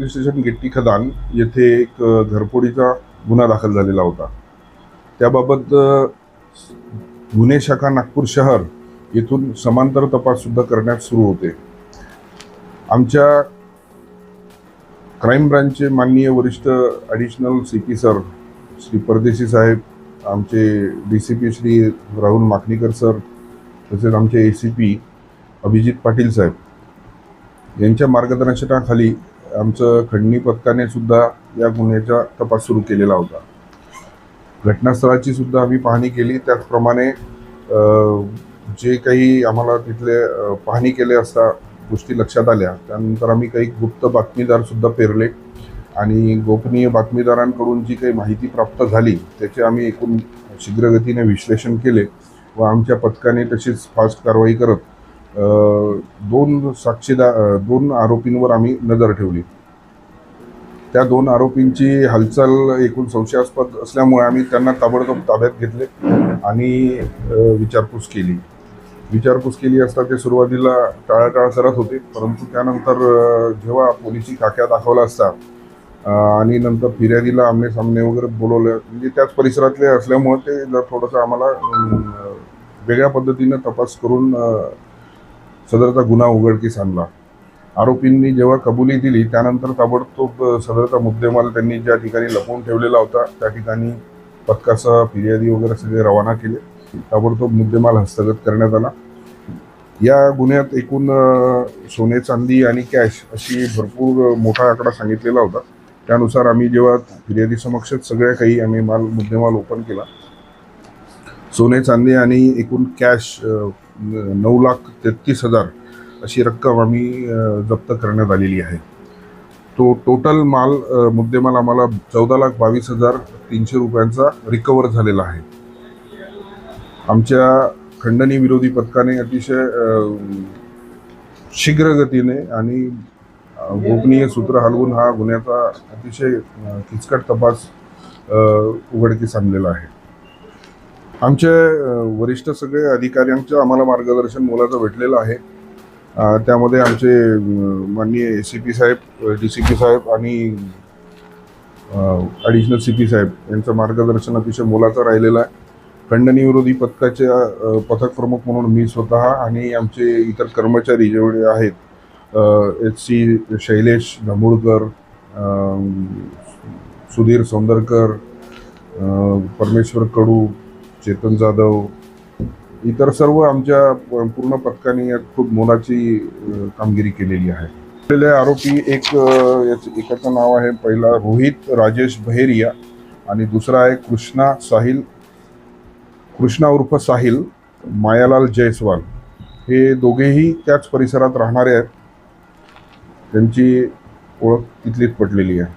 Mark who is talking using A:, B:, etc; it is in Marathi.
A: पोलीस स्टेशन गिट्टी खदान येथे एक घरफोडीचा गुन्हा दाखल झालेला होता. त्याबाबत गुन्हे शाखा नागपूर शहर येथून समांतर तपाससुद्धा करण्यात सुरू होते. आमच्या क्राईम ब्रांचचे माननीय वरिष्ठ additional C P sir Shri Pardeshi साहेब आमचे D C P Shri Rahul Makanikar sir तसेच आमचे A C P Abhijit Patil साहेब यांच्या मार्गदर्शनाखाली आमचं खंडणी पथकाने सुद्धा या गुन्ह्याचा तपास सुरू केलेला होता. घटनास्थळाची सुद्धा आम्ही पाहणी केली. त्याचप्रमाणे जे काही आम्हाला तिथले पाहणी केले असता गोष्टी लक्षात आल्या. त्यानंतर आम्ही काही गुप्त बातमीदार सुद्धा पेरले आणि गोपनीय बातमीदारांकडून जी काही माहिती प्राप्त झाली त्याचे आम्ही एकूण शीघ्रगतीने विश्लेषण केले व आमच्या पथकाने तशीच फास्ट कारवाई करत दोन साक्षीदार दोन आरोपींवर आम्ही नजर ठेवली. त्या दोन आरोपींची हालचाल एकूण संशयास्पद असल्यामुळे आम्ही त्यांना ताबडतोब ताब्यात घेतले आणि विचारपूस केली. विचारपूस केली असता ते सुरुवातीला टाळाटाळ करत होते परंतु त्यानंतर जेव्हा पोलिसी काक्या दाखवला असता आणि नंतर फिर्यादीला आमने सामने वगैरे बोलवलं म्हणजे त्याच परिसरातले असल्यामुळे ते जर थोडंसं आम्हाला वेगळ्या पद्धतीनं तपास करून सदरचा गुन्हा उघडकीस आणला. आरोपींनी जेव्हा कबुली दिली त्यानंतर ताबडतोब सदरचा मुद्देमाल त्यांनी ज्या ठिकाणी लपवून ठेवलेला होता त्या ठिकाणी पथकासह फिर्यादी वगैरे सगळे रवाना केले. ताबडतोब मुद्देमाल हस्तगत करण्यात आला. या गुन्ह्यात एकूण सोने चांदी आणि कॅश अशी भरपूर मोठा आकडा सांगितलेला होता. त्यानुसार आम्ही जेव्हा फिर्यादी समक्षच सगळ्या काही आम्ही माल मुद्देमाल ओपन केला सोने चांदी आणि एकूण कॅश नऊ लाख तेहतीस हजार अशी रक्कम आम्ही जप्त करण्यात आलेली आहे. तो टोटल माल मुद्देमाल आम्हाला चौदा लाख बावीस हजार तीनशे रुपयांचा रिकवर झालेला आहे. आमच्या खंडणी विरोधी पथकाने अतिशय शीघ्र गतीने आणि गोपनीय सूत्र हलवून हा गुन्ह्याचा अतिशय किचकट तपास उघडकीस आणलेला आहे. आमचे वरिष्ठ सगळे अधिकाऱ्यांचं आम्हाला मार्गदर्शन मोलाचं भेटलेलं आहे. त्यामध्ये आमचे माननीय A C P Saheb D C P साहेब आणि ॲडिशनल सी पी साहेब यांचं मार्गदर्शन अतिशय मोलाचं राहिलेलं आहे. खंडनिविरोधी पथकाच्या पथक प्रमुख म्हणून मी स्वतः आणि आमचे इतर कर्मचारी जेवढे आहेत एच सी शैलेश धमुळकर सुधीर सौंदरकर परमेश्वर कडू चेतन जाधव इतर सर्व आमच्या पूर्ण पथकाने यात खूप मोलाची कामगिरी केलेली आहे. आपलेले आरोपी एक एकाचं नाव आहे पहिला रोहित राजेश बहेरिया आणि दुसरा आहे कृष्णा साहिल कृष्णा उर्फ साहिल मायालाल जयस्वाल. हे दोघेही त्याच परिसरात राहणारे आहेत. त्यांची ओळख तिथलीच पटलेली आहे.